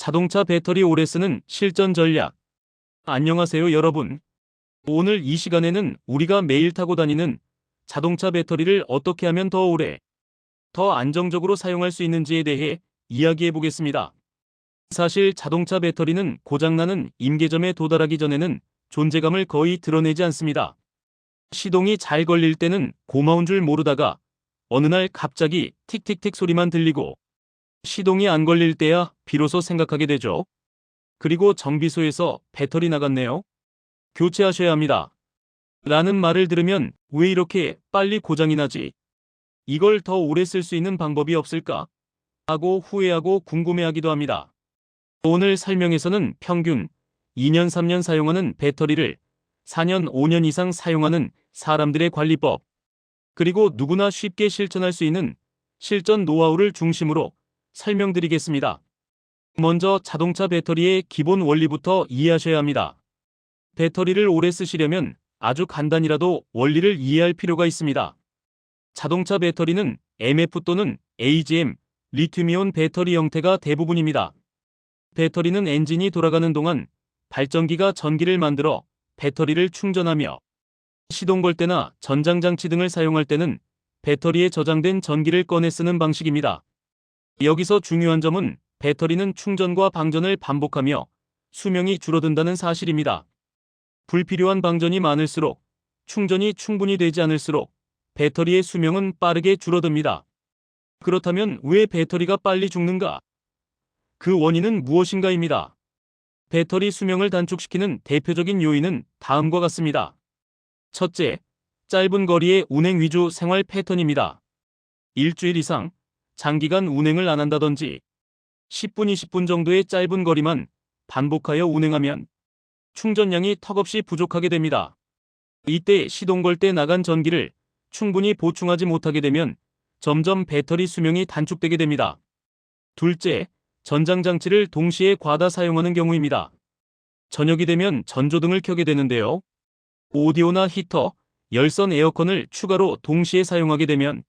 자동차 배터리 오래 쓰는 실전 전략. 안녕하세요, 여러분. 오늘 이 시간에는 우리가 매일 타고 다니는 자동차 배터리를 어떻게 하면 더 오래, 더 안정적으로 사용할 수 있는지에 대해 이야기해 보겠습니다. 사실 자동차 배터리는 고장나는 임계점에 도달하기 전에는 존재감을 거의 드러내지 않습니다. 시동이 잘 걸릴 때는 고마운 줄 모르다가 어느 날 갑자기 틱틱틱 소리만 들리고 시동이 안 걸릴 때야 비로소 생각하게 되죠. 그리고 정비소에서 배터리 나갔네요. 교체하셔야 합니다. 라는 말을 들으면 왜 이렇게 빨리 고장이 나지? 이걸 더 오래 쓸 수 있는 방법이 없을까? 하고 후회하고 궁금해하기도 합니다. 오늘 설명에서는 평균 2년 3년 사용하는 배터리를 4년 5년 이상 사용하는 사람들의 관리법, 그리고 누구나 쉽게 실천할 수 있는 실전 노하우를 중심으로 설명드리겠습니다. 먼저 자동차 배터리의 기본 원리부터 이해하셔야 합니다. 배터리를 오래 쓰시려면 아주 간단히라도 원리를 이해할 필요가 있습니다. 자동차 배터리는 MF 또는 AGM, 리튬이온 배터리 형태가 대부분입니다. 배터리는 엔진이 돌아가는 동안 발전기가 전기를 만들어 배터리를 충전하며 시동 걸 때나 전장장치 등을 사용할 때는 배터리에 저장된 전기를 꺼내 쓰는 방식입니다. 여기서 중요한 점은 배터리는 충전과 방전을 반복하며 수명이 줄어든다는 사실입니다. 불필요한 방전이 많을수록 충전이 충분히 되지 않을수록 배터리의 수명은 빠르게 줄어듭니다. 그렇다면 왜 배터리가 빨리 죽는가? 그 원인은 무엇인가입니다. 배터리 수명을 단축시키는 대표적인 요인은 다음과 같습니다. 첫째, 짧은 거리의 운행 위주 생활 패턴입니다. 일주일 이상 장기간 운행을 안 한다든지 10분, 20분 정도의 짧은 거리만 반복하여 운행하면 충전량이 턱없이 부족하게 됩니다. 이때 시동 걸 때 나간 전기를 충분히 보충하지 못하게 되면 점점 배터리 수명이 단축되게 됩니다. 둘째, 전장장치를 동시에 과다 사용하는 경우입니다. 저녁이 되면 전조등을 켜게 되는데요. 오디오나 히터, 열선 에어컨을 추가로 동시에 사용하게 되면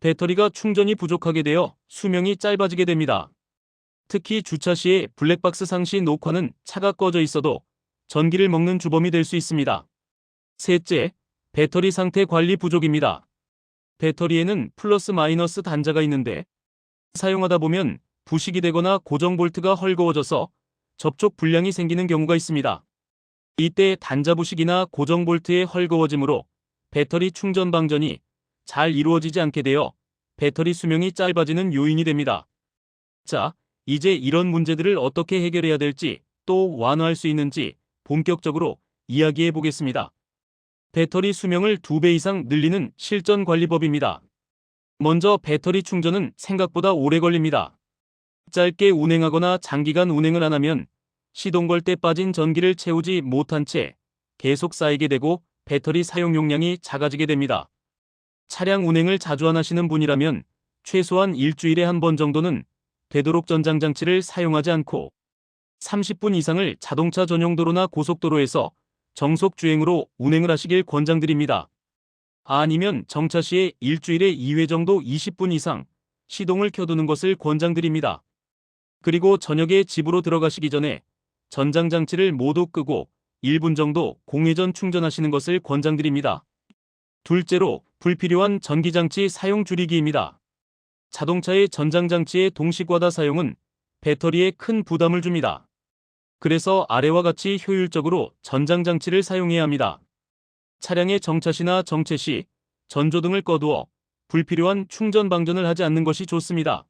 배터리가 충전이 부족하게 되어 수명이 짧아지게 됩니다. 특히 주차 시에 블랙박스 상시 녹화는 차가 꺼져 있어도 전기를 먹는 주범이 될 수 있습니다. 셋째, 배터리 상태 관리 부족입니다. 배터리에는 플러스 마이너스 단자가 있는데 사용하다 보면 부식이 되거나 고정 볼트가 헐거워져서 접촉 불량이 생기는 경우가 있습니다. 이때 단자 부식이나 고정 볼트의 헐거워짐으로 배터리 충전 방전이 잘 이루어지지 않게 되어 배터리 수명이 짧아지는 요인이 됩니다. 자, 이제 이런 문제들을 어떻게 해결해야 될지 또 완화할 수 있는지 본격적으로 이야기해 보겠습니다. 배터리 수명을 2배 이상 늘리는 실전 관리법입니다. 먼저 배터리 충전은 생각보다 오래 걸립니다. 짧게 운행하거나 장기간 운행을 안 하면 시동 걸 때 빠진 전기를 채우지 못한 채 계속 쌓이게 되고 배터리 사용 용량이 작아지게 됩니다. 차량 운행을 자주 안 하시는 분이라면 최소한 일주일에 한 번 정도는 되도록 전장장치를 사용하지 않고 30분 이상을 자동차 전용 도로나 고속도로에서 정속 주행으로 운행을 하시길 권장드립니다. 아니면 정차 시에 일주일에 2회 정도 20분 이상 시동을 켜두는 것을 권장드립니다. 그리고 저녁에 집으로 들어가시기 전에 전장장치를 모두 끄고 1분 정도 공회전 충전하시는 것을 권장드립니다. 둘째로 불필요한 전기장치 사용 줄이기입니다. 자동차의 전장장치의 동시과다 사용은 배터리에 큰 부담을 줍니다. 그래서 아래와 같이 효율적으로 전장장치를 사용해야 합니다. 차량의 정차 시나 정체 시, 전조등을 꺼두어 불필요한 충전 방전을 하지 않는 것이 좋습니다.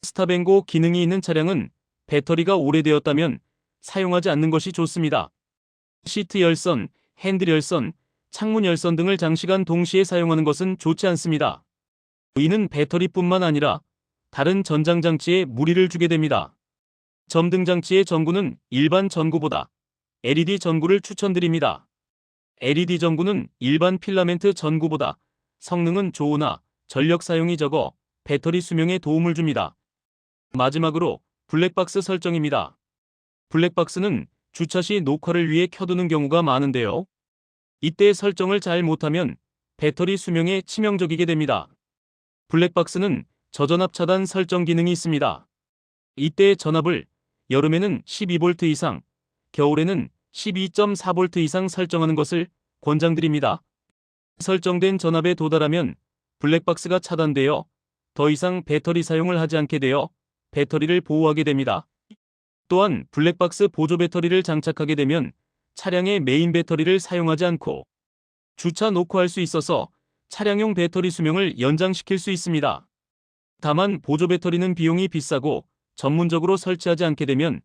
스탑앤고 기능이 있는 차량은 배터리가 오래되었다면 사용하지 않는 것이 좋습니다. 시트 열선, 핸들 열선, 창문 열선 등을 장시간 동시에 사용하는 것은 좋지 않습니다. 이는 배터리뿐만 아니라 다른 전장장치에 무리를 주게 됩니다. 점등 장치의 전구는 일반 전구보다 LED 전구를 추천드립니다. LED 전구는 일반 필라멘트 전구보다 성능은 좋으나 전력 사용이 적어 배터리 수명에 도움을 줍니다. 마지막으로 블랙박스 설정입니다. 블랙박스는 주차 시 녹화를 위해 켜두는 경우가 많은데요. 이때 설정을 잘 못하면 배터리 수명에 치명적이게 됩니다. 블랙박스는 저전압 차단 설정 기능이 있습니다. 이때 전압을 여름에는 12V 이상, 겨울에는 12.4V 이상 설정하는 것을 권장드립니다. 설정된 전압에 도달하면 블랙박스가 차단되어 더 이상 배터리 사용을 하지 않게 되어 배터리를 보호하게 됩니다. 또한 블랙박스 보조 배터리를 장착하게 되면 차량의 메인 배터리를 사용하지 않고 주차 놓고 할 수 있어서 차량용 배터리 수명을 연장시킬 수 있습니다. 다만 보조 배터리는 비용이 비싸고 전문적으로 설치하지 않게 되면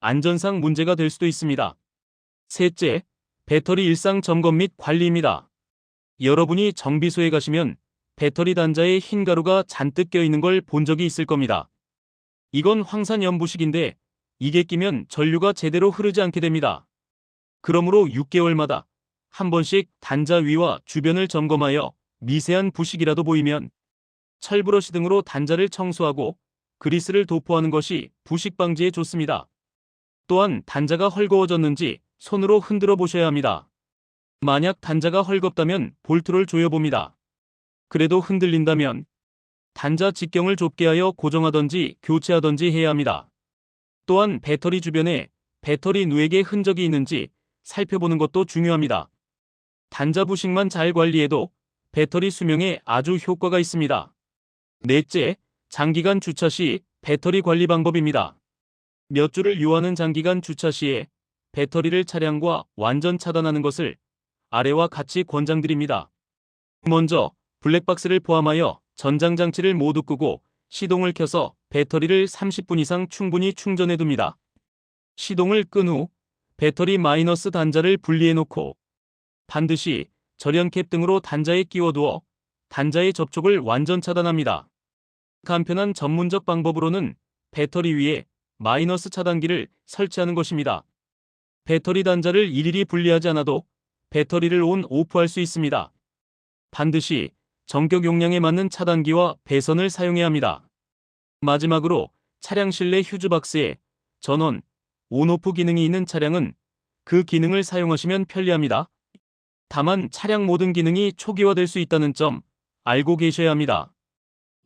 안전상 문제가 될 수도 있습니다. 셋째, 배터리 일상 점검 및 관리입니다. 여러분이 정비소에 가시면 배터리 단자에 흰 가루가 잔뜩 껴있는 걸 본 적이 있을 겁니다. 이건 황산 연부식인데 이게 끼면 전류가 제대로 흐르지 않게 됩니다. 그러므로 6개월마다 한 번씩 단자 위와 주변을 점검하여 미세한 부식이라도 보이면 철브러시 등으로 단자를 청소하고 그리스를 도포하는 것이 부식 방지에 좋습니다. 또한 단자가 헐거워졌는지 손으로 흔들어 보셔야 합니다. 만약 단자가 헐겁다면 볼트를 조여봅니다. 그래도 흔들린다면 단자 직경을 좁게 하여 고정하던지 교체하던지 해야 합니다. 또한 배터리 주변에 배터리 누액의 흔적이 있는지 살펴보는 것도 중요합니다. 단자 부식만 잘 관리해도 배터리 수명에 아주 효과가 있습니다. 넷째, 장기간 주차 시 배터리 관리 방법입니다. 몇 주를 요하는 장기간 주차 시에 배터리를 차량과 완전 차단하는 것을 아래와 같이 권장드립니다. 먼저 블랙박스를 포함하여 전장 장치를 모두 끄고 시동을 켜서 배터리를 30분 이상 충분히 충전해 둡니다. 시동을 끈 후 배터리 마이너스 단자를 분리해 놓고 반드시 절연캡 등으로 단자에 끼워두어 단자의 접촉을 완전 차단합니다. 간편한 전문적 방법으로는 배터리 위에 마이너스 차단기를 설치하는 것입니다. 배터리 단자를 일일이 분리하지 않아도 배터리를 온 오프할 수 있습니다. 반드시 전격 용량에 맞는 차단기와 배선을 사용해야 합니다. 마지막으로 차량 실내 휴즈박스에 전원, 온오프 기능이 있는 차량은 그 기능을 사용하시면 편리합니다. 다만 차량 모든 기능이 초기화될 수 있다는 점 알고 계셔야 합니다.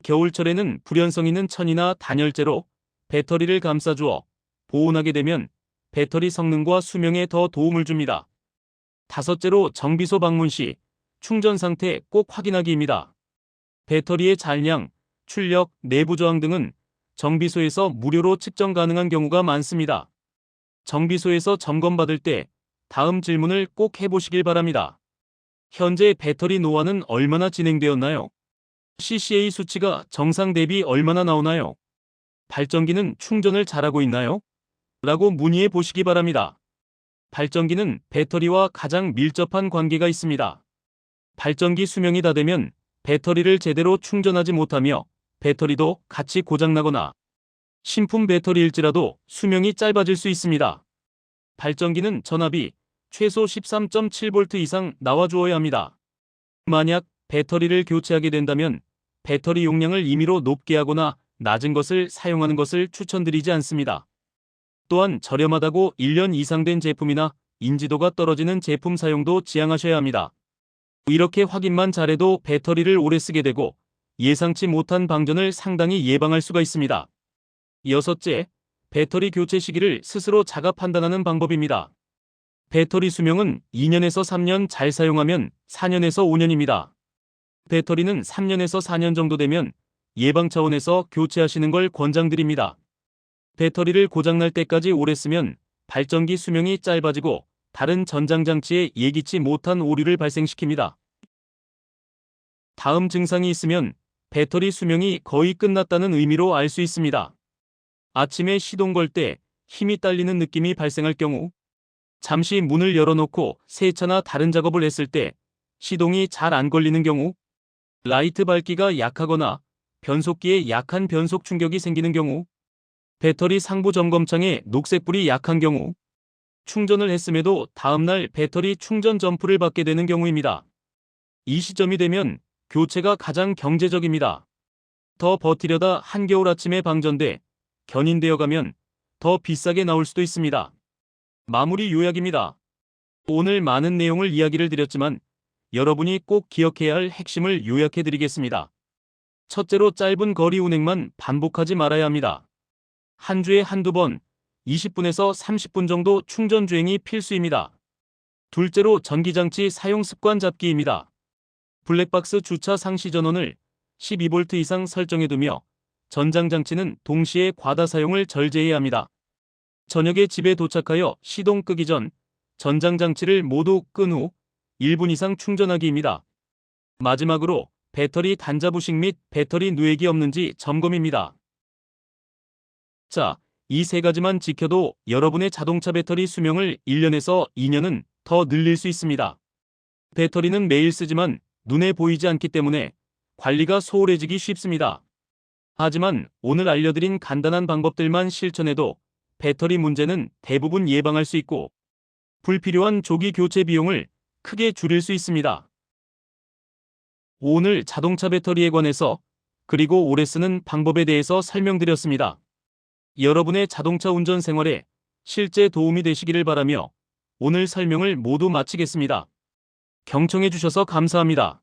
겨울철에는 불연성 있는 천이나 단열재로 배터리를 감싸주어 보온하게 되면 배터리 성능과 수명에 더 도움을 줍니다. 다섯째로 정비소 방문 시 충전 상태 꼭 확인하기입니다. 배터리의 잔량, 출력, 내부 저항 등은 정비소에서 무료로 측정 가능한 경우가 많습니다. 정비소에서 점검받을 때 다음 질문을 꼭 해보시길 바랍니다. 현재 배터리 노화는 얼마나 진행되었나요? CCA 수치가 정상 대비 얼마나 나오나요? 발전기는 충전을 잘하고 있나요? 라고 문의해 보시기 바랍니다. 발전기는 배터리와 가장 밀접한 관계가 있습니다. 발전기 수명이 다 되면 배터리를 제대로 충전하지 못하며 배터리도 같이 고장나거나 신품 배터리일지라도 수명이 짧아질 수 있습니다. 발전기는 전압이 최소 13.7V 이상 나와주어야 합니다. 만약 배터리를 교체하게 된다면 배터리 용량을 임의로 높게 하거나 낮은 것을 사용하는 것을 추천드리지 않습니다. 또한 저렴하다고 1년 이상 된 제품이나 인지도가 떨어지는 제품 사용도 지양하셔야 합니다. 이렇게 확인만 잘해도 배터리를 오래 쓰게 되고 예상치 못한 방전을 상당히 예방할 수가 있습니다. 여섯째, 배터리 교체 시기를 스스로 자가 판단하는 방법입니다. 배터리 수명은 2년에서 3년 잘 사용하면 4년에서 5년입니다. 배터리는 3년에서 4년 정도 되면 예방 차원에서 교체하시는 걸 권장드립니다. 배터리를 고장날 때까지 오래 쓰면 발전기 수명이 짧아지고 다른 전장장치에 예기치 못한 오류를 발생시킵니다. 다음 증상이 있으면 배터리 수명이 거의 끝났다는 의미로 알 수 있습니다. 아침에 시동 걸 때 힘이 딸리는 느낌이 발생할 경우, 잠시 문을 열어놓고 세차나 다른 작업을 했을 때 시동이 잘 안 걸리는 경우, 라이트 밝기가 약하거나 변속기에 약한 변속 충격이 생기는 경우, 배터리 상부 점검창에 녹색불이 약한 경우, 충전을 했음에도 다음날 배터리 충전 점프를 받게 되는 경우입니다. 이 시점이 되면 교체가 가장 경제적입니다. 더 버티려다 한겨울 아침에 방전돼 견인되어 가면 더 비싸게 나올 수도 있습니다. 마무리 요약입니다. 오늘 많은 내용을 이야기를 드렸지만 여러분이 꼭 기억해야 할 핵심을 요약해 드리겠습니다. 첫째로 짧은 거리 운행만 반복하지 말아야 합니다. 한 주에 한두 번 20분에서 30분 정도 충전 주행이 필수입니다. 둘째로 전기장치 사용 습관 잡기입니다. 블랙박스 주차 상시 전원을 12V 이상 설정해두며 전장장치는 동시에 과다 사용을 절제해야 합니다. 저녁에 집에 도착하여 시동 끄기 전 전장장치를 모두 끈 후 1분 이상 충전하기입니다. 마지막으로 배터리 단자 부식 및 배터리 누액이 없는지 점검입니다. 자, 이 세 가지만 지켜도 여러분의 자동차 배터리 수명을 1년에서 2년은 더 늘릴 수 있습니다. 배터리는 매일 쓰지만 눈에 보이지 않기 때문에 관리가 소홀해지기 쉽습니다. 하지만 오늘 알려드린 간단한 방법들만 실천해도 배터리 문제는 대부분 예방할 수 있고 불필요한 조기 교체 비용을 크게 줄일 수 있습니다. 오늘 자동차 배터리에 관해서 그리고 오래 쓰는 방법에 대해서 설명드렸습니다. 여러분의 자동차 운전 생활에 실제 도움이 되시기를 바라며 오늘 설명을 모두 마치겠습니다. 경청해 주셔서 감사합니다.